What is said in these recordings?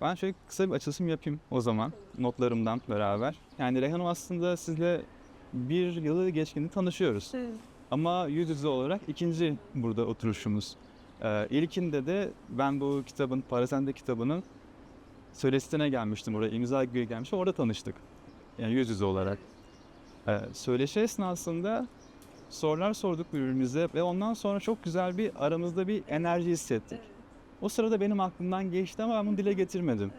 Ben şöyle kısa bir açılışım yapayım o zaman notlarımdan beraber. Yani Reyhan'ım aslında sizle bir yılı geçkini tanışıyoruz. Ama yüz yüze olarak ikinci burada oturuşumuz. Ee, ilkinde de ben bu kitabın, Parasende kitabının söylesine gelmiştim oraya, imza günü gelmiştim, orada tanıştık. Yani yüz yüze olarak. Ee, söyleşi esnasında sorular sorduk birbirimize ve ondan sonra çok güzel bir aramızda bir enerji hissettik. O sırada benim aklımdan geçti ama ben bunu dile getirmedim.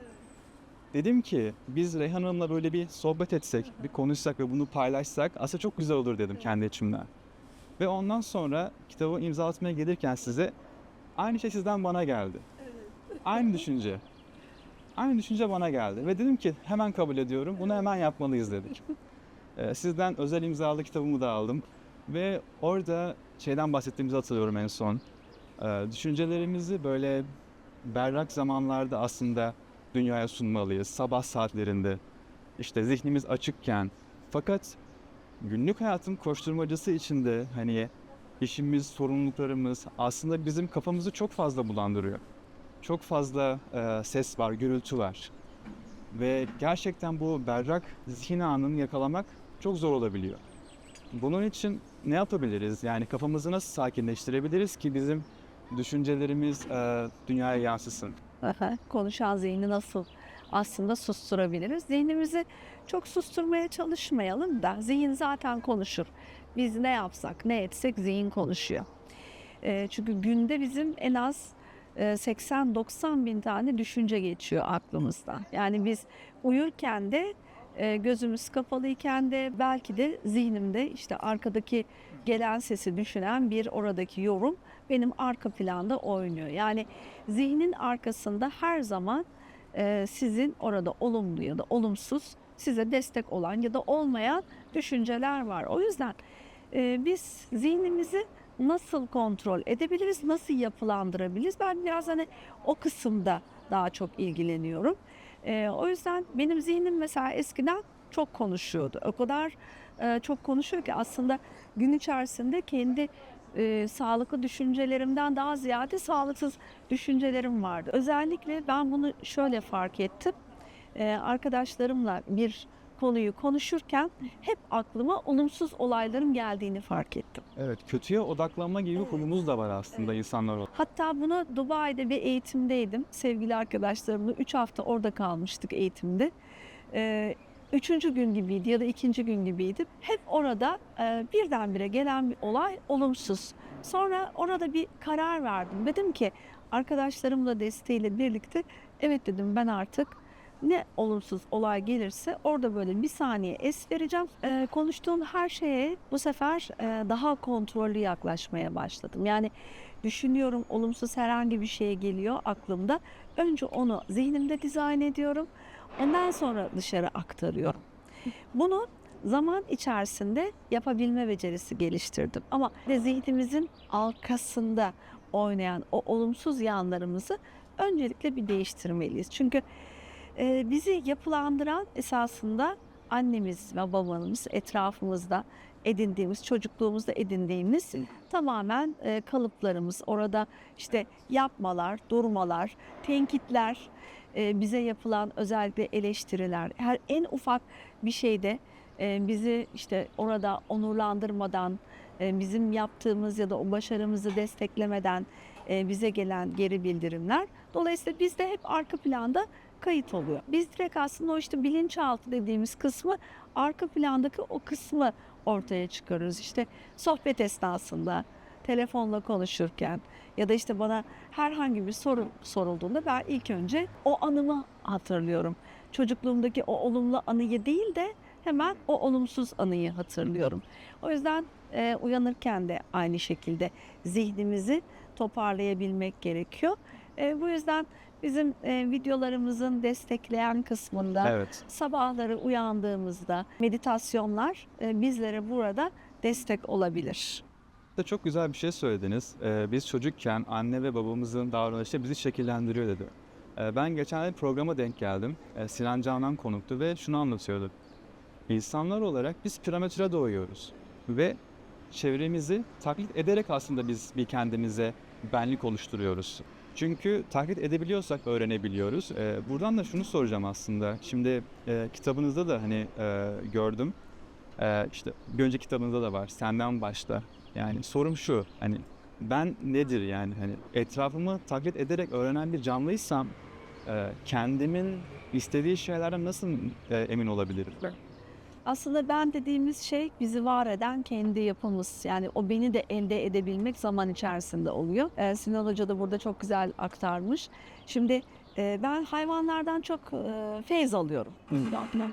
Dedim ki biz Reyhan Hanım'la böyle bir sohbet etsek, bir konuşsak ve bunu paylaşsak aslında çok güzel olur dedim kendi içimden. Ve ondan sonra kitabı imzalatmaya gelirken size aynı şey sizden bana geldi. Aynı düşünce. Aynı düşünce bana geldi. Ve dedim ki hemen kabul ediyorum. Bunu hemen yapmalıyız dedik. Ee, sizden özel imzalı kitabımı da aldım. Ve orada şeyden bahsettiğimizi hatırlıyorum en son. Ee, düşüncelerimizi böyle berrak zamanlarda aslında dünyaya sunmalıyız. Sabah saatlerinde. işte zihnimiz açıkken. Fakat günlük hayatın koşturmacası içinde hani işimiz, sorumluluklarımız aslında bizim kafamızı çok fazla bulandırıyor. Çok fazla e, ses var, gürültü var. Ve gerçekten bu berrak zihin anını yakalamak çok zor olabiliyor. Bunun için ne yapabiliriz? Yani kafamızı nasıl sakinleştirebiliriz ki bizim düşüncelerimiz e, dünyaya yansısın? Aha, Konuşan zihni nasıl aslında susturabiliriz? Zihnimizi çok susturmaya çalışmayalım da zihin zaten konuşur. Biz ne yapsak, ne etsek zihin konuşuyor. Ee, çünkü günde bizim en az e, 80-90 bin tane düşünce geçiyor aklımızdan. Yani biz uyurken de e, gözümüz kapalıyken de belki de zihnimde işte arkadaki gelen sesi düşünen bir oradaki yorum benim arka planda oynuyor. Yani zihnin arkasında her zaman e, sizin orada olumlu ya da olumsuz size destek olan ya da olmayan düşünceler var. O yüzden e, biz zihnimizi nasıl kontrol edebiliriz, nasıl yapılandırabiliriz? Ben biraz hani o kısımda daha çok ilgileniyorum. E, o yüzden benim zihnim mesela eskiden çok konuşuyordu. O kadar e, çok konuşuyor ki aslında gün içerisinde kendi e, sağlıklı düşüncelerimden daha ziyade sağlıksız düşüncelerim vardı. Özellikle ben bunu şöyle fark ettim. E, arkadaşlarımla bir konuyu konuşurken hep aklıma olumsuz olayların geldiğini fark ettim. Evet, kötüye odaklanma gibi bir huyumuz da var aslında insanlar olarak. Hatta bunu Dubai'de bir eğitimdeydim. Sevgili arkadaşlarımla 3 hafta orada kalmıştık eğitimde. Ee, üçüncü gün gibiydi ya da ikinci gün gibiydi. Hep orada e, birdenbire gelen bir olay olumsuz. Sonra orada bir karar verdim. Dedim ki arkadaşlarımla desteğiyle birlikte evet dedim ben artık ne olumsuz olay gelirse orada böyle bir saniye es vereceğim. Ee, konuştuğum her şeye bu sefer e, daha kontrollü yaklaşmaya başladım. Yani düşünüyorum olumsuz herhangi bir şey geliyor aklımda. Önce onu zihnimde dizayn ediyorum. Ondan sonra dışarı aktarıyorum. Bunu zaman içerisinde yapabilme becerisi geliştirdim. Ama de zihnimizin arkasında oynayan o olumsuz yanlarımızı öncelikle bir değiştirmeliyiz. Çünkü e, bizi yapılandıran esasında annemiz ve babamız etrafımızda edindiğimiz, çocukluğumuzda edindiğimiz tamamen e, kalıplarımız. Orada işte yapmalar, durmalar, tenkitler, bize yapılan özellikle eleştiriler, her en ufak bir şeyde e, bizi işte orada onurlandırmadan, e, bizim yaptığımız ya da o başarımızı desteklemeden e, bize gelen geri bildirimler. Dolayısıyla bizde hep arka planda kayıt oluyor. Biz direkt aslında o işte bilinçaltı dediğimiz kısmı arka plandaki o kısmı ortaya çıkarıyoruz. İşte sohbet esnasında, telefonla konuşurken ya da işte bana herhangi bir soru sorulduğunda ben ilk önce o anımı hatırlıyorum. Çocukluğumdaki o olumlu anıyı değil de hemen o olumsuz anıyı hatırlıyorum. O yüzden e, uyanırken de aynı şekilde zihnimizi toparlayabilmek gerekiyor. E, bu yüzden bizim e, videolarımızın destekleyen kısmında Evet. sabahları uyandığımızda meditasyonlar e, bizlere burada destek olabilir. De çok güzel bir şey söylediniz. Ee, biz çocukken anne ve babamızın davranışı bizi şekillendiriyor dedi. Ee, ben geçen bir programa denk geldim. Ee, Sinan Canan konuktu ve şunu anlatıyordu. İnsanlar olarak biz piramide doğuyoruz ve çevremizi taklit ederek aslında biz bir kendimize benlik oluşturuyoruz. Çünkü taklit edebiliyorsak öğrenebiliyoruz. Ee, buradan da şunu soracağım aslında. Şimdi e, kitabınızda da hani e, gördüm. E, işte bir önceki kitabınızda da var. Senden başla. Yani sorum şu. Hani ben nedir yani hani etrafımı taklit ederek öğrenen bir canlıysam e, kendimin istediği şeylerden nasıl e, emin olabilirim? Aslında ben dediğimiz şey bizi var eden kendi yapımız. Yani o beni de elde edebilmek zaman içerisinde oluyor. Ee, Sinan Hoca da burada çok güzel aktarmış. Şimdi e, ben hayvanlardan çok e, feyz alıyorum.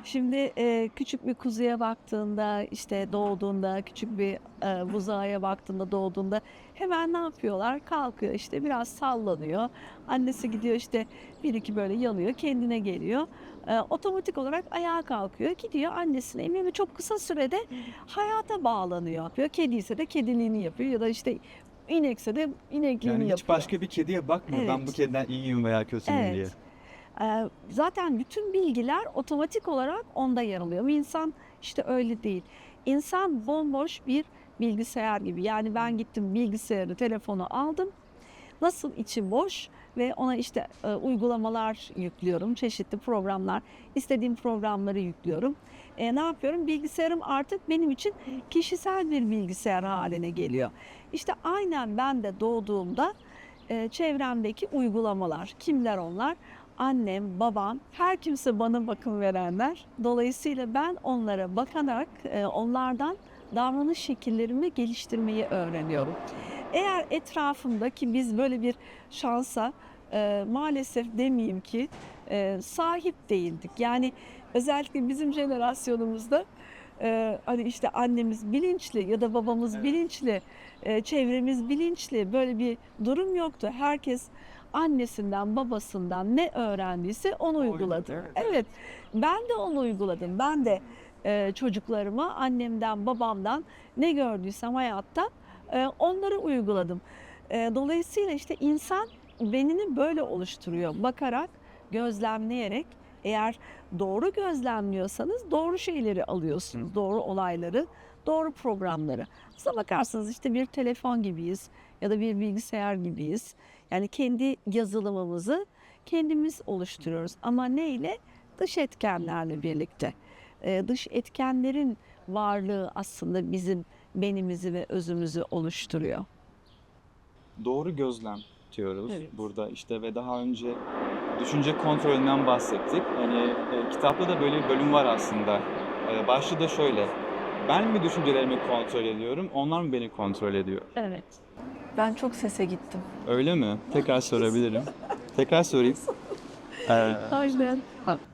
Şimdi e, küçük bir kuzuya baktığında işte doğduğunda küçük bir e, buzağıya baktığında doğduğunda hemen ne yapıyorlar? Kalkıyor işte biraz sallanıyor. Annesi gidiyor işte bir iki böyle yalıyor kendine geliyor. Otomatik olarak ayağa kalkıyor gidiyor annesine emiyor ve çok kısa sürede hayata bağlanıyor. Yapıyor. Kedi ise de kediliğini yapıyor ya da işte inekse de inekliğini Yani yapıyor. hiç başka bir kediye bakmıyor. Ben Evet. bu kediden iyiyim veya kötüyüm Evet. diye. Ee, zaten bütün bilgiler otomatik olarak onda yer alıyor. Ama insan işte öyle değil. İnsan bomboş bir bilgisayar gibi. Yani ben gittim bilgisayarı, telefonu aldım. Nasıl içi boş ve ona işte e, uygulamalar yüklüyorum, çeşitli programlar, istediğim programları yüklüyorum. E, ne yapıyorum? Bilgisayarım artık benim için kişisel bir bilgisayar haline geliyor. İşte aynen ben de doğduğumda e, çevremdeki uygulamalar, kimler onlar? Annem, babam, her kimse bana bakım verenler. Dolayısıyla ben onlara bakarak e, onlardan davranış şekillerimi geliştirmeyi öğreniyorum. Eğer etrafımda ki biz böyle bir şansa e, maalesef demeyeyim ki e, sahip değildik. Yani özellikle bizim jenerasyonumuzda e, hani işte annemiz bilinçli ya da babamız Evet. bilinçli, e, çevremiz bilinçli böyle bir durum yoktu. Herkes annesinden babasından ne öğrendiyse onu uyguladı. Evet ben de onu uyguladım. Ben de e, çocuklarıma annemden babamdan ne gördüysem hayatta onları uyguladım. E, dolayısıyla işte insan benini böyle oluşturuyor. Bakarak, gözlemleyerek eğer doğru gözlemliyorsanız doğru şeyleri alıyorsunuz. Doğru olayları, doğru programları. Aslına bakarsanız işte bir telefon gibiyiz ya da bir bilgisayar gibiyiz. Yani kendi yazılımımızı kendimiz oluşturuyoruz. Ama neyle? Dış etkenlerle birlikte. Ee, dış etkenlerin varlığı aslında bizim benimizi ve özümüzü oluşturuyor. Doğru gözlem diyoruz Evet. burada işte ve daha önce düşünce kontrolünden bahsettik. Hani e, kitapta da böyle bir bölüm var aslında. E, başlığı da şöyle. Ben mi düşüncelerimi kontrol ediyorum, onlar mı beni kontrol ediyor? Evet. Ben çok sese gittim. Öyle mi? Tekrar sorabilirim. Tekrar sorayım. Ee, Aynen.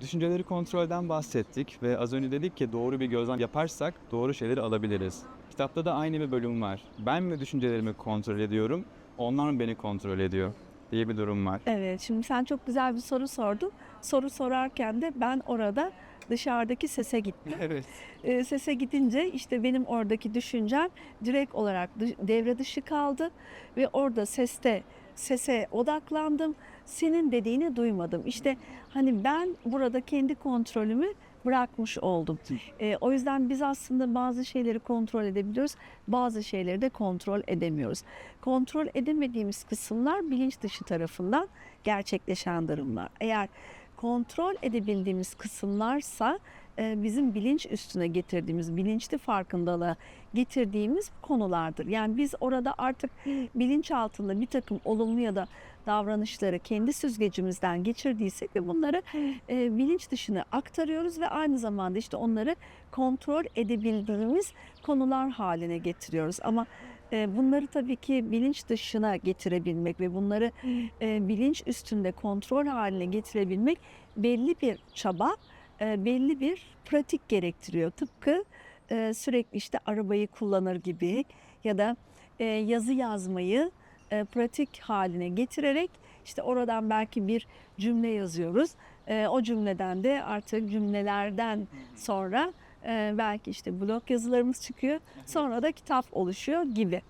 düşünceleri kontrolden bahsettik ve az önce dedik ki doğru bir gözlem yaparsak doğru şeyleri alabiliriz. Kitapta da aynı bir bölüm var. Ben mi düşüncelerimi kontrol ediyorum, onlar mı beni kontrol ediyor diye bir durum var. Evet, şimdi sen çok güzel bir soru sordun. Soru sorarken de ben orada dışarıdaki sese gittim. Evet. E, sese gidince işte benim oradaki düşüncem direkt olarak devre dışı kaldı ve orada seste sese odaklandım. Senin dediğini duymadım. İşte hani ben burada kendi kontrolümü bırakmış oldum. E, o yüzden biz aslında bazı şeyleri kontrol edebiliyoruz, bazı şeyleri de kontrol edemiyoruz. Kontrol edemediğimiz kısımlar bilinç dışı tarafından gerçekleşen durumlar. Eğer kontrol edebildiğimiz kısımlarsa bizim bilinç üstüne getirdiğimiz, bilinçli farkındalığa getirdiğimiz konulardır. Yani biz orada artık bilinç altında bir takım olumlu ya da davranışları kendi süzgecimizden geçirdiysek ve bunları e, bilinç dışına aktarıyoruz ve aynı zamanda işte onları kontrol edebildiğimiz konular haline getiriyoruz. Ama e, bunları tabii ki bilinç dışına getirebilmek ve bunları e, bilinç üstünde kontrol haline getirebilmek belli bir çaba, e, belli bir pratik gerektiriyor. Tıpkı e, sürekli işte arabayı kullanır gibi ya da e, yazı yazmayı e, pratik haline getirerek işte oradan belki bir cümle yazıyoruz. E, o cümleden de artık cümlelerden sonra e, belki işte blog yazılarımız çıkıyor. Sonra da kitap oluşuyor gibi.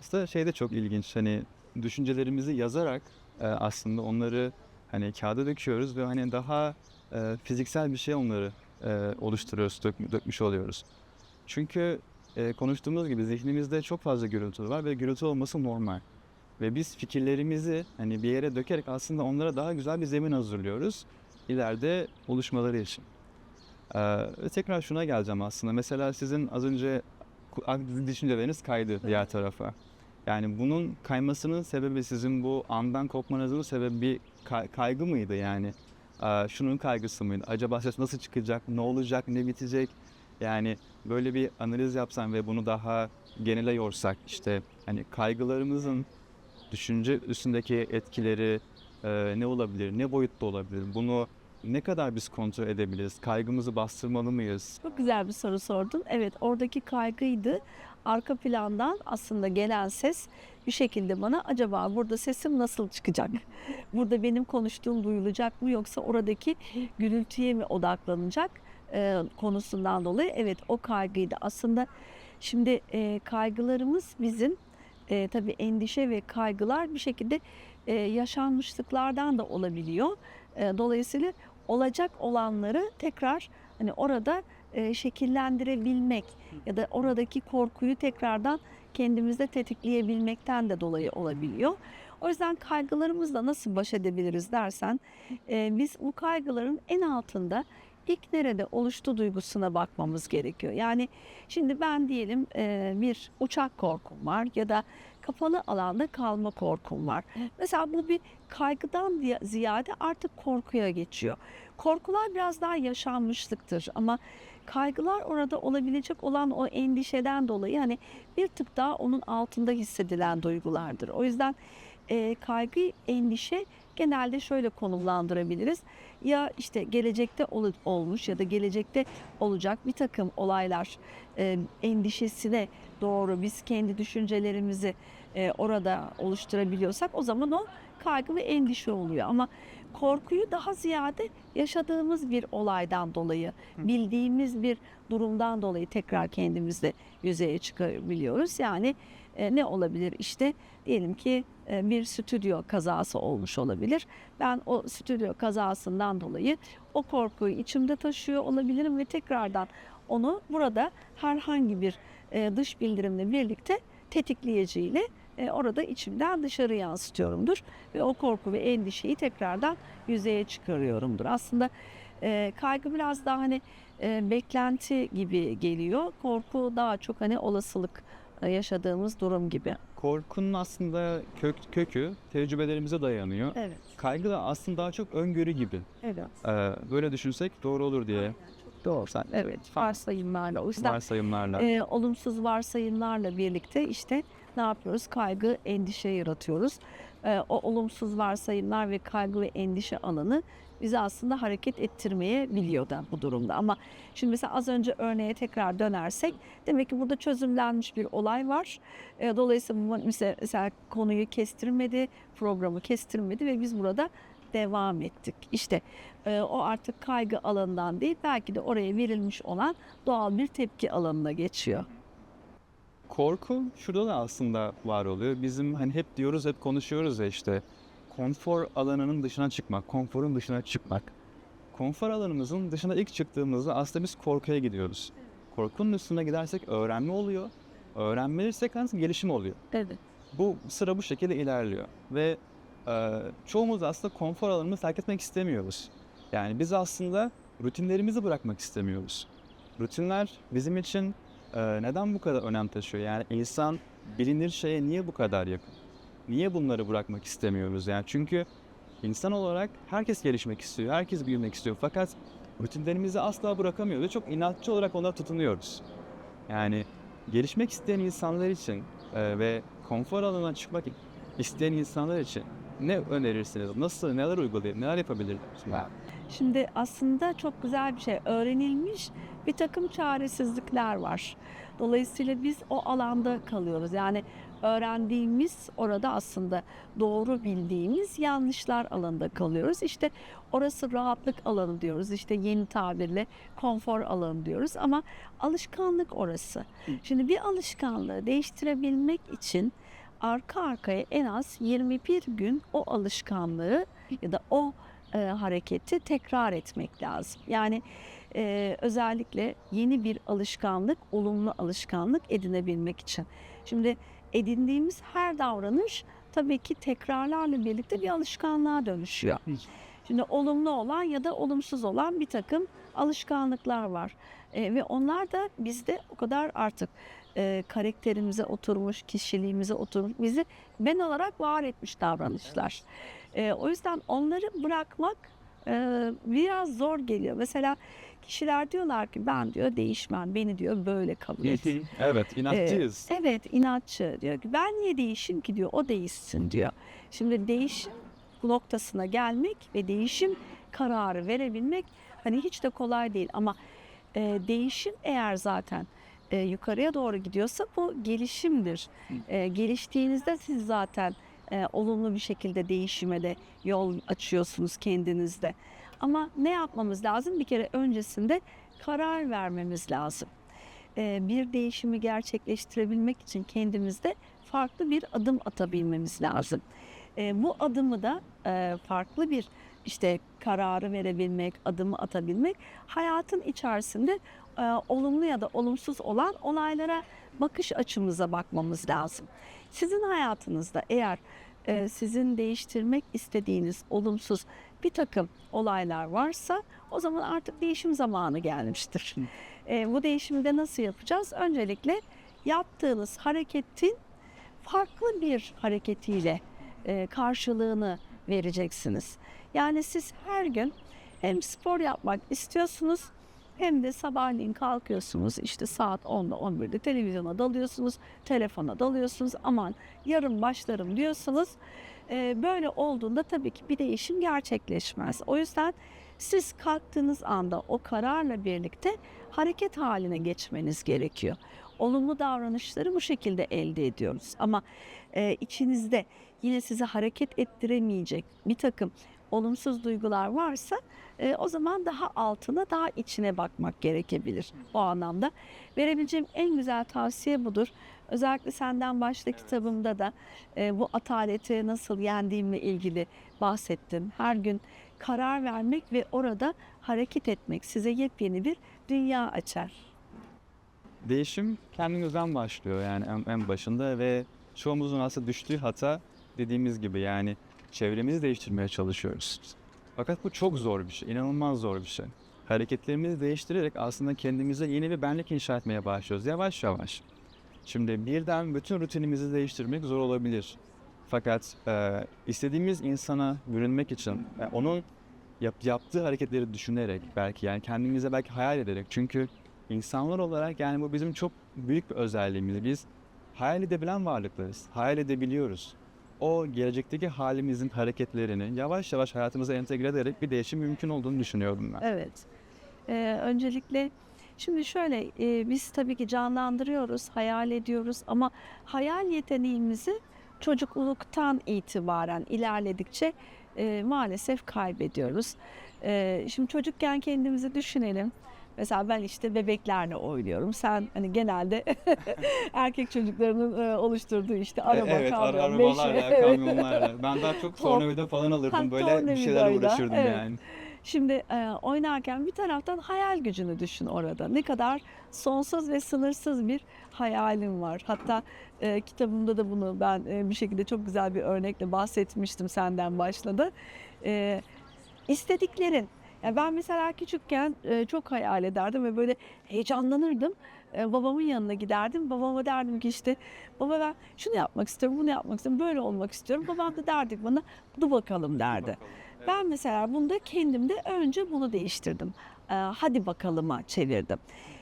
Aslında şey de çok ilginç hani düşüncelerimizi yazarak e, aslında onları hani kağıda döküyoruz ve hani daha e, fiziksel bir şey onları e, oluşturuyoruz, dök- dökmüş oluyoruz. Çünkü e, konuştuğumuz gibi zihnimizde çok fazla gürültü var ve gürültü olması normal. Ve biz fikirlerimizi hani bir yere dökerek aslında onlara daha güzel bir zemin hazırlıyoruz ileride oluşmaları için. Ee, tekrar şuna geleceğim aslında. Mesela sizin az önce düşünceleriniz kaydı diğer tarafa. Yani bunun kaymasının sebebi sizin bu andan kopmanızın sebebi bir kay- kaygı mıydı yani? Ee, şunun kaygısı mıydı? Acaba ses nasıl çıkacak? Ne olacak? Ne bitecek? Yani böyle bir analiz yapsan ve bunu daha genele yorsak işte hani kaygılarımızın düşünce üstündeki etkileri e, ne olabilir? Ne boyutta olabilir? Bunu ne kadar biz kontrol edebiliriz? Kaygımızı bastırmalı mıyız? Çok güzel bir soru sordun. Evet oradaki kaygıydı. Arka plandan aslında gelen ses bir şekilde bana acaba burada sesim nasıl çıkacak? Burada benim konuştuğum duyulacak mı yoksa oradaki gürültüye mi odaklanacak e, konusundan dolayı evet o kaygıydı. Aslında şimdi e, kaygılarımız bizim e, tabii endişe ve kaygılar bir şekilde e, yaşanmışlıklardan da olabiliyor. E, dolayısıyla olacak olanları tekrar hani orada e, şekillendirebilmek ya da oradaki korkuyu tekrardan kendimizde tetikleyebilmekten de dolayı olabiliyor. O yüzden kaygılarımızla nasıl baş edebiliriz dersen e, biz bu kaygıların en altında ilk nerede oluştu duygusuna bakmamız gerekiyor. Yani şimdi ben diyelim e, bir uçak korkum var ya da kapalı alanda kalma korkum var. Mesela bu bir kaygıdan ziyade artık korkuya geçiyor. Korkular biraz daha yaşanmışlıktır ama kaygılar orada olabilecek olan o endişeden dolayı hani bir tık daha onun altında hissedilen duygulardır. O yüzden e, kaygı, endişe genelde şöyle konumlandırabiliriz. Ya işte gelecekte ol- olmuş ya da gelecekte olacak bir takım olaylar e, endişesine doğru biz kendi düşüncelerimizi e, orada oluşturabiliyorsak o zaman o kaygı ve endişe oluyor. Ama korkuyu daha ziyade yaşadığımız bir olaydan dolayı, bildiğimiz bir durumdan dolayı tekrar kendimizde yüzeye çıkarabiliyoruz. Yani e, ne olabilir? İşte diyelim ki e, bir stüdyo kazası olmuş olabilir. Ben o stüdyo kazasından dolayı o korkuyu içimde taşıyor olabilirim ve tekrardan onu burada herhangi bir dış bildirimle birlikte tetikleyiciyle e, orada içimden dışarı yansıtıyorumdur ve o korku ve endişeyi tekrardan yüzeye çıkarıyorumdur. Aslında e, kaygı biraz daha hani e, beklenti gibi geliyor. Korku daha çok hani olasılık e, yaşadığımız durum gibi. Korkunun aslında kök, kökü tecrübelerimize dayanıyor. Evet. Kaygı da aslında daha çok öngörü gibi. Evet. Ee, böyle düşünsek doğru olur diye Doğru. Evet. Varsayımlarla. O yüzden varsayımlarla. e, olumsuz varsayımlarla birlikte işte ne yapıyoruz? Kaygı, endişe yaratıyoruz. E, o olumsuz varsayımlar ve kaygı ve endişe alanı bizi aslında hareket ettirmeyebiliyor da bu durumda. Ama şimdi mesela az önce örneğe tekrar dönersek demek ki burada çözümlenmiş bir olay var. E, dolayısıyla mesela, mesela konuyu kestirmedi, programı kestirmedi ve biz burada devam ettik. İşte e, o artık kaygı alanından değil belki de oraya verilmiş olan doğal bir tepki alanına geçiyor. Korku şurada da aslında var oluyor. Bizim hani hep diyoruz, hep konuşuyoruz ya işte konfor alanının dışına çıkmak, konforun dışına çıkmak. Konfor alanımızın dışına ilk çıktığımızda aslında biz korkuya gidiyoruz. Korkunun üstüne gidersek öğrenme oluyor. Öğrenmeliysek aslında gelişim oluyor. Evet. Bu sıra bu şekilde ilerliyor ve çoğumuz aslında konfor alanımızı terk etmek istemiyoruz. Yani biz aslında rutinlerimizi bırakmak istemiyoruz. Rutinler bizim için e, neden bu kadar önem taşıyor? Yani insan bilinir şeye niye bu kadar yakın? Niye bunları bırakmak istemiyoruz? Yani çünkü insan olarak herkes gelişmek istiyor, herkes büyümek istiyor. Fakat rutinlerimizi asla bırakamıyoruz ve çok inatçı olarak ona tutunuyoruz. Yani gelişmek isteyen insanlar için e, ve konfor alanına çıkmak isteyen insanlar için ne önerirsiniz? Nasıl, neler uygulayabilir, neler yapabilirler? Şimdi aslında çok güzel bir şey. Öğrenilmiş bir takım çaresizlikler var. Dolayısıyla biz o alanda kalıyoruz. Yani öğrendiğimiz orada aslında doğru bildiğimiz yanlışlar alanında kalıyoruz. İşte orası rahatlık alanı diyoruz. İşte yeni tabirle konfor alanı diyoruz ama alışkanlık orası. Şimdi bir alışkanlığı değiştirebilmek için arka arkaya en az 21 gün o alışkanlığı ya da o e, hareketi tekrar etmek lazım. Yani e, özellikle yeni bir alışkanlık, olumlu alışkanlık edinebilmek için. Şimdi edindiğimiz her davranış tabii ki tekrarlarla birlikte bir alışkanlığa dönüşüyor. Şimdi olumlu olan ya da olumsuz olan bir takım alışkanlıklar var. E, ve onlar da bizde o kadar artık e, karakterimize oturmuş, kişiliğimize oturmuş, bizi ben olarak var etmiş davranışlar. E, o yüzden onları bırakmak e, biraz zor geliyor. Mesela kişiler diyorlar ki ben diyor değişmem, beni diyor böyle kabul et. evet, inatçıyız. Evet inatçı diyor ki ben niye değişim ki diyor o değişsin diyor. Şimdi değişim noktasına gelmek ve değişim kararı verebilmek hani hiç de kolay değil ama e, değişim eğer zaten e, yukarıya doğru gidiyorsa bu gelişimdir. E, geliştiğinizde siz zaten e, olumlu bir şekilde değişime de yol açıyorsunuz kendinizde. Ama ne yapmamız lazım? Bir kere öncesinde karar vermemiz lazım e, bir değişimi gerçekleştirebilmek için kendimizde farklı bir adım atabilmemiz lazım. E, bu adımı da e, farklı bir işte kararı verebilmek, adımı atabilmek hayatın içerisinde e, olumlu ya da olumsuz olan olaylara bakış açımıza bakmamız lazım. Sizin hayatınızda eğer e, sizin değiştirmek istediğiniz olumsuz bir takım olaylar varsa o zaman artık değişim zamanı gelmiştir. E, bu değişimi de nasıl yapacağız? Öncelikle yaptığınız hareketin farklı bir hareketiyle e, karşılığını vereceksiniz. Yani siz her gün hem spor yapmak istiyorsunuz hem de sabahleyin kalkıyorsunuz işte saat 10'da 11'de televizyona dalıyorsunuz, telefona dalıyorsunuz aman yarın başlarım diyorsunuz. E, böyle olduğunda tabii ki bir değişim gerçekleşmez. O yüzden siz kalktığınız anda o kararla birlikte hareket haline geçmeniz gerekiyor. Olumlu davranışları bu şekilde elde ediyoruz. Ama e, içinizde yine sizi hareket ettiremeyecek bir takım olumsuz duygular varsa e, o zaman daha altına daha içine bakmak gerekebilir o anlamda. Verebileceğim en güzel tavsiye budur. Özellikle Senden Başla kitabımda da e, bu ataleti nasıl yendiğimle ilgili bahsettim. Her gün karar vermek ve orada hareket etmek size yepyeni bir dünya açar. Değişim kendimizden başlıyor yani en, en başında ve çoğumuzun aslında düştüğü hata dediğimiz gibi yani çevremizi değiştirmeye çalışıyoruz. Fakat bu çok zor bir şey, inanılmaz zor bir şey. Hareketlerimizi değiştirerek aslında kendimize yeni bir benlik inşa etmeye başlıyoruz yavaş yavaş. Şimdi birden bütün rutinimizi değiştirmek zor olabilir. Fakat e, istediğimiz insana bürünmek için e, onun yap, yaptığı hareketleri düşünerek belki yani kendimize belki hayal ederek çünkü insanlar olarak yani bu bizim çok büyük bir özelliğimiz. Biz hayal edebilen varlıklarız. Hayal edebiliyoruz. O gelecekteki halimizin hareketlerini yavaş yavaş hayatımıza entegre ederek bir değişim mümkün olduğunu düşünüyorum ben. Evet. Ee, öncelikle şimdi şöyle e, biz tabii ki canlandırıyoruz, hayal ediyoruz ama hayal yeteneğimizi çocukluktan itibaren ilerledikçe e, maalesef kaybediyoruz. E, şimdi çocukken kendimizi düşünelim. Mesela ben işte bebeklerle oynuyorum. Sen hani genelde erkek çocuklarının e, oluşturduğu işte araba, evet, kamyon, arabalarla, beşi- kamyonlarla. Ben daha çok tornavida falan Ha, alırdım. Böyle bir şeylerle uğraşırdım evet. yani. Şimdi e, oynarken bir taraftan hayal gücünü düşün orada. Ne kadar sonsuz ve sınırsız bir hayalim var. Hatta e, kitabımda da bunu ben e, bir şekilde çok güzel bir örnekle bahsetmiştim senden başladı. E, istediklerin. Yani ben mesela küçükken e, çok hayal ederdim ve böyle heyecanlanırdım. E, babamın yanına giderdim. Babama derdim ki işte baba ben şunu yapmak istiyorum, bunu yapmak istiyorum, böyle olmak istiyorum. Babam da derdi bana dur bakalım derdi. Ben mesela bunda kendimde önce bunu değiştirdim. Ee, hadi bakalıma çevirdim.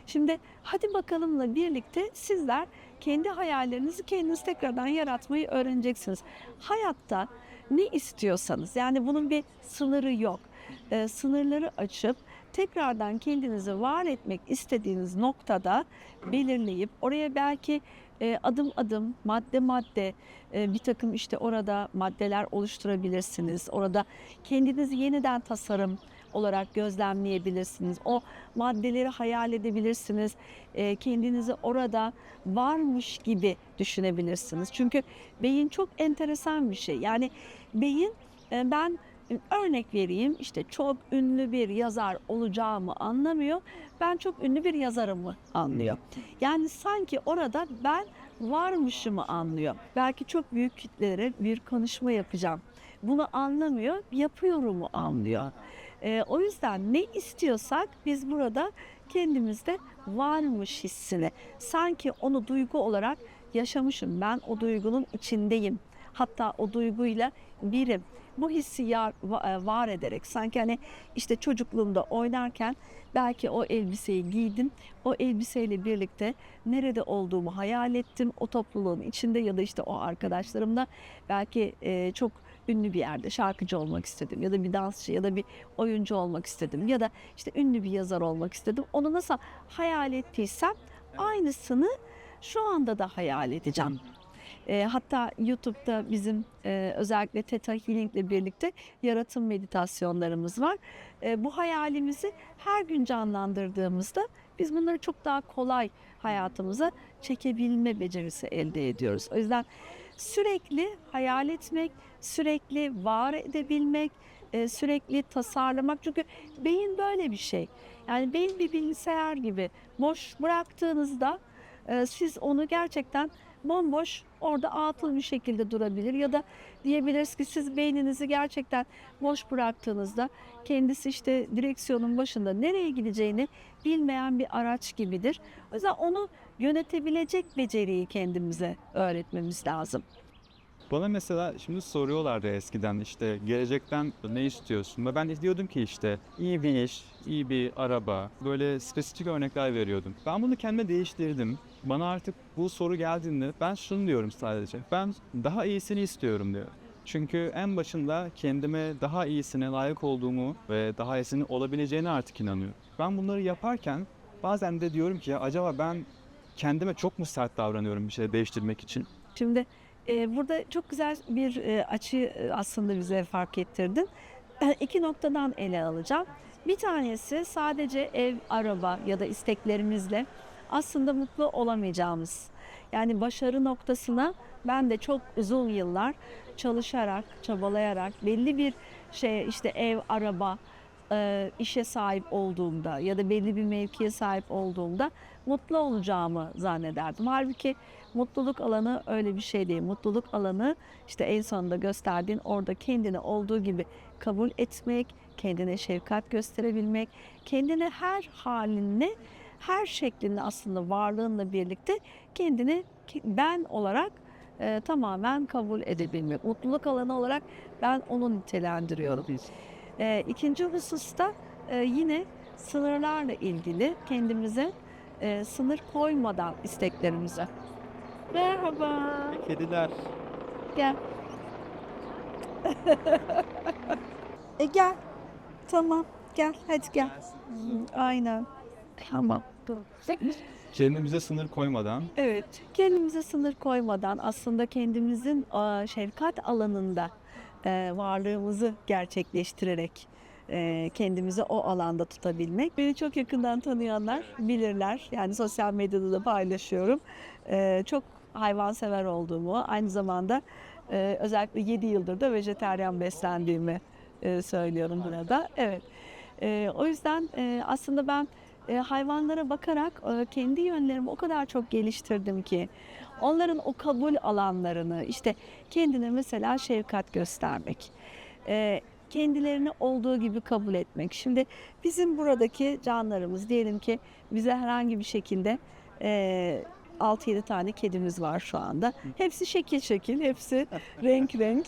Şimdi hadi bakalımla birlikte sizler kendi hayallerinizi kendiniz tekrardan yaratmayı öğreneceksiniz. Hayatta ne istiyorsanız yani bunun bir sınırı yok. Ee, sınırları açıp tekrardan kendinizi var etmek istediğiniz noktada belirleyip oraya belki e, adım adım madde madde e, bir takım işte orada maddeler oluşturabilirsiniz. Orada kendinizi yeniden tasarım olarak gözlemleyebilirsiniz. O maddeleri hayal edebilirsiniz. E, kendinizi orada varmış gibi düşünebilirsiniz. Çünkü beyin çok enteresan bir şey. Yani beyin e, ben örnek vereyim işte çok ünlü bir yazar olacağımı anlamıyor. Ben çok ünlü bir yazarımı anlıyor. Yani sanki orada ben varmışımı anlıyor. Belki çok büyük kitlelere bir konuşma yapacağım. Bunu anlamıyor, yapıyorumu anlıyor. Ee, o yüzden ne istiyorsak biz burada kendimizde varmış hissini, sanki onu duygu olarak yaşamışım. Ben o duygunun içindeyim. Hatta o duyguyla birim. Bu hissi yar, e, var ederek sanki hani işte çocukluğumda oynarken belki o elbiseyi giydim. O elbiseyle birlikte nerede olduğumu hayal ettim. O topluluğun içinde ya da işte o arkadaşlarımla belki e, çok ünlü bir yerde şarkıcı olmak istedim ya da bir dansçı ya da bir oyuncu olmak istedim ya da işte ünlü bir yazar olmak istedim. Onu nasıl hayal ettiysem aynısını şu anda da hayal edeceğim. E, hatta YouTube'da bizim e, özellikle Theta Healing ile birlikte yaratım meditasyonlarımız var. E, bu hayalimizi her gün canlandırdığımızda biz bunları çok daha kolay hayatımıza çekebilme becerisi elde ediyoruz. O yüzden sürekli hayal etmek, sürekli var edebilmek, e, sürekli tasarlamak. Çünkü beyin böyle bir şey. Yani beyin bir bilgisayar gibi boş bıraktığınızda e, siz onu gerçekten bomboş orada atıl bir şekilde durabilir ya da diyebiliriz ki siz beyninizi gerçekten boş bıraktığınızda kendisi işte direksiyonun başında nereye gideceğini bilmeyen bir araç gibidir. O yüzden onu yönetebilecek beceriyi kendimize öğretmemiz lazım. Bana mesela şimdi soruyorlardı eskiden işte gelecekten ne istiyorsun? Ben diyordum ki işte iyi bir iş, iyi bir araba, böyle spesifik örnekler veriyordum. Ben bunu kendime değiştirdim. Bana artık bu soru geldiğinde ben şunu diyorum sadece. Ben daha iyisini istiyorum diyor. Çünkü en başında kendime daha iyisine layık olduğumu ve daha iyisinin olabileceğine artık inanıyorum. Ben bunları yaparken bazen de diyorum ki acaba ben kendime çok mu sert davranıyorum bir şey değiştirmek için? Şimdi burada çok güzel bir e, açı e, aslında bize fark ettirdin. İki noktadan ele alacağım. Bir tanesi sadece ev, araba ya da isteklerimizle aslında mutlu olamayacağımız. Yani başarı noktasına ben de çok uzun yıllar çalışarak, çabalayarak belli bir şey işte ev, araba, e, işe sahip olduğumda ya da belli bir mevkiye sahip olduğumda mutlu olacağımı zannederdim. Halbuki mutluluk alanı öyle bir şey değil. Mutluluk alanı işte en sonunda gösterdiğin orada kendini olduğu gibi kabul etmek, kendine şefkat gösterebilmek, kendini her halinle, her şeklinde aslında varlığınla birlikte kendini ben olarak e, tamamen kabul edebilmek. Mutluluk alanı olarak ben onu nitelendiriyorum. E, ikinci hususta e, yine sınırlarla ilgili kendimize e, sınır koymadan isteklerimize. Merhaba. Kediler. Gel. e gel. Tamam. Gel. Hadi gel. Hı, Aynen. Tamam. Dur. Kendimize sınır koymadan Evet. Kendimize sınır koymadan aslında kendimizin e, şefkat alanında e, varlığımızı gerçekleştirerek e, kendimizi o alanda tutabilmek. Beni çok yakından tanıyanlar bilirler. Yani sosyal medyada da paylaşıyorum. E, Çok hayvansever olduğumu, aynı zamanda e, özellikle 7 yıldır da vejeteryan beslendiğimi e, söylüyorum burada. Evet. E, O yüzden e, aslında ben e, hayvanlara bakarak e, kendi yönlerimi o kadar çok geliştirdim ki onların o kabul alanlarını işte kendine mesela şefkat göstermek e, kendilerini olduğu gibi kabul etmek. Şimdi bizim buradaki canlarımız diyelim ki bize herhangi bir şekilde e, 6-7 tane kedimiz var şu anda. Hepsi şekil şekil, hepsi renk renk.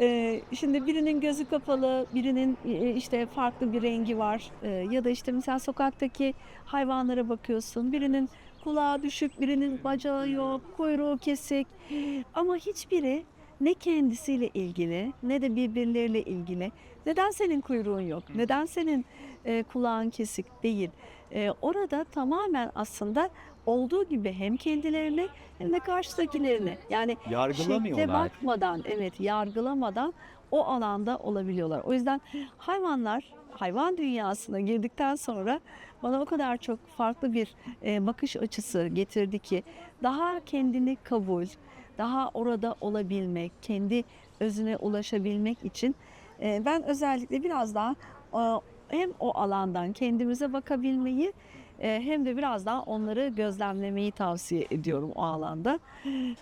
Ee, şimdi birinin gözü kapalı, birinin e, işte farklı bir rengi var. Ee, ya da işte mesela sokaktaki hayvanlara bakıyorsun. Birinin kulağı düşük, birinin bacağı yok, kuyruğu kesik. Ama hiçbiri ne kendisiyle ilgili ne de birbirleriyle ilgili. Neden senin kuyruğun yok? Neden senin e, kulağın kesik değil? E, orada tamamen aslında olduğu gibi hem kendilerini hem de karşıdakilerini yani şekle bakmadan, evet yargılamadan o alanda olabiliyorlar. O yüzden hayvanlar hayvan dünyasına girdikten sonra bana o kadar çok farklı bir e, bakış açısı getirdi ki daha kendini kabul, daha orada olabilmek, kendi özüne ulaşabilmek için e, ben özellikle biraz daha e, hem o alandan kendimize bakabilmeyi hem de biraz daha onları gözlemlemeyi tavsiye ediyorum o alanda.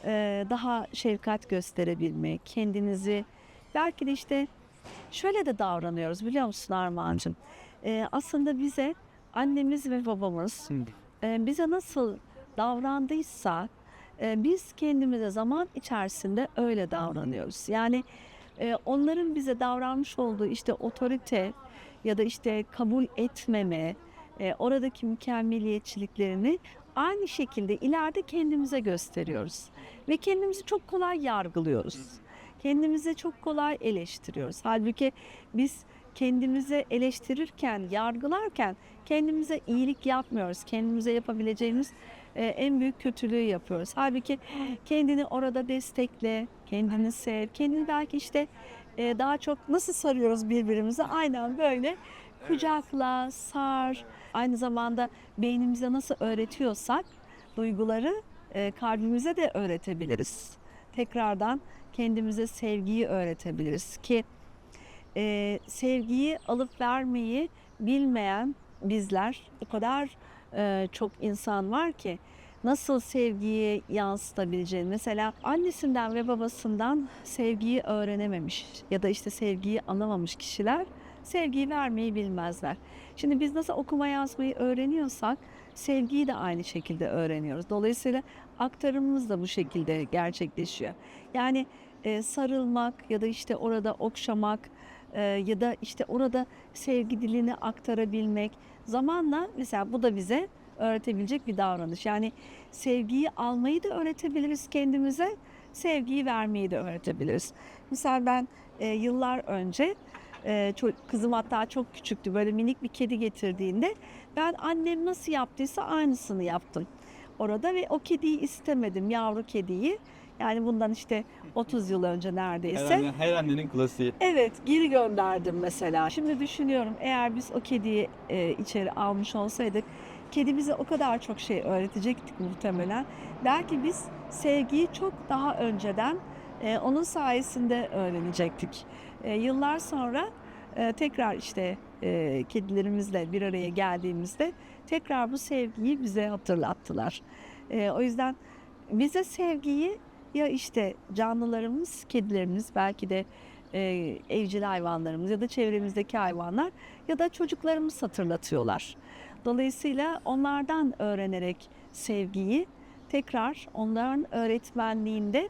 E, daha şefkat gösterebilmek, kendinizi belki de işte şöyle de davranıyoruz biliyor musun Armağan'cığım? E, aslında bize annemiz ve babamız e, bize nasıl davrandıysa e, biz kendimize zaman içerisinde öyle davranıyoruz. Yani e, onların bize davranmış olduğu işte otorite ya da işte kabul etmeme, e, oradaki mükemmeliyetçiliklerini aynı şekilde ileride kendimize gösteriyoruz. Ve kendimizi çok kolay yargılıyoruz. Kendimizi çok kolay eleştiriyoruz. Halbuki biz kendimizi eleştirirken, yargılarken kendimize iyilik yapmıyoruz. Kendimize yapabileceğimiz e, en büyük kötülüğü yapıyoruz. Halbuki kendini orada destekle, kendini sev, kendini belki işte e, daha çok nasıl sarıyoruz birbirimize aynen böyle kucakla, sar. Aynı zamanda beynimize nasıl öğretiyorsak duyguları e, kalbimize de öğretebiliriz. Tekrardan kendimize sevgiyi öğretebiliriz ki e, sevgiyi alıp vermeyi bilmeyen bizler o kadar e, çok insan var ki nasıl sevgiyi yansıtabileceğini mesela annesinden ve babasından sevgiyi öğrenememiş ya da işte sevgiyi anlamamış kişiler sevgiyi vermeyi bilmezler. Şimdi biz nasıl okuma yazmayı öğreniyorsak sevgiyi de aynı şekilde öğreniyoruz. Dolayısıyla aktarımımız da bu şekilde gerçekleşiyor. Yani e, sarılmak ya da işte orada okşamak e, ya da işte orada sevgi dilini aktarabilmek zamanla mesela bu da bize öğretebilecek bir davranış. Yani sevgiyi almayı da öğretebiliriz kendimize, sevgiyi vermeyi de öğretebiliriz. Mesela ben e, yıllar önce e, çok, kızım hatta çok küçüktü böyle minik bir kedi getirdiğinde ben annem nasıl yaptıysa aynısını yaptım orada ve o kediyi istemedim yavru kediyi. Yani bundan işte 30 yıl önce neredeyse. Her, anne- her annenin klasiği. Evet geri gönderdim mesela. Şimdi düşünüyorum eğer biz o kediyi e, içeri almış olsaydık kedi bize o kadar çok şey öğretecektik muhtemelen. Belki biz sevgiyi çok daha önceden e, onun sayesinde öğrenecektik. E, yıllar sonra e, tekrar işte e, kedilerimizle bir araya geldiğimizde tekrar bu sevgiyi bize hatırlattılar. O yüzden bize sevgiyi ya işte canlılarımız, kedilerimiz belki de evcil hayvanlarımız ya da çevremizdeki hayvanlar ya da çocuklarımız hatırlatıyorlar. Dolayısıyla onlardan öğrenerek sevgiyi tekrar onların öğretmenliğinde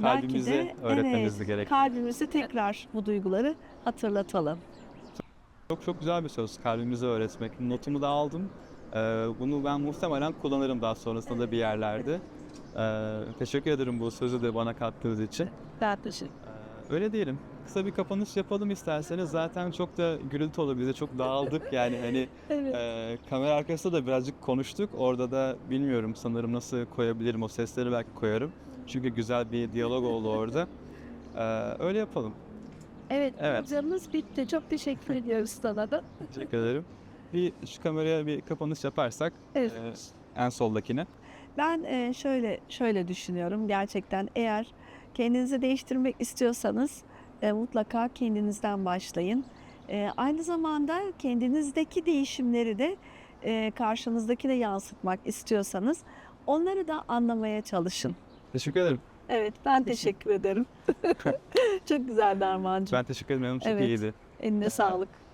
Kalbimize belki de evet, gerek. kalbimize tekrar bu duyguları hatırlatalım. Çok çok güzel bir söz kalbimize öğretmek. Notumu da aldım. Ee, bunu ben muhtemelen kullanırım daha sonrasında da bir yerlerde. Ee, teşekkür ederim bu sözü de bana kattığınız için. Ben teşekkür Ee, öyle diyelim. Kısa bir kapanış yapalım isterseniz. Zaten çok da gürültü oldu. Biz de çok dağıldık. Yani hani Evet. e, kamera arkasında da birazcık konuştuk. Orada da bilmiyorum sanırım nasıl koyabilirim. O sesleri belki koyarım. Çünkü güzel bir diyalog oldu orada. Ee, öyle yapalım. Evet, Evet. programımız bitti. Çok teşekkür ediyoruz sana da. Teşekkür ederim. Bir şu kameraya bir kapanış yaparsak Evet. e, en soldakine. Ben e, şöyle şöyle düşünüyorum. Gerçekten eğer kendinizi değiştirmek istiyorsanız e, mutlaka kendinizden başlayın. E, aynı zamanda kendinizdeki değişimleri de e, karşınızdakine yansıtmak istiyorsanız onları da anlamaya çalışın. Teşekkür ederim. Evet, ben teşekkür ederim. Çok güzel Darmancığım. Ben teşekkür ederim. Çok Evet. iyiydi. Eline sağlık.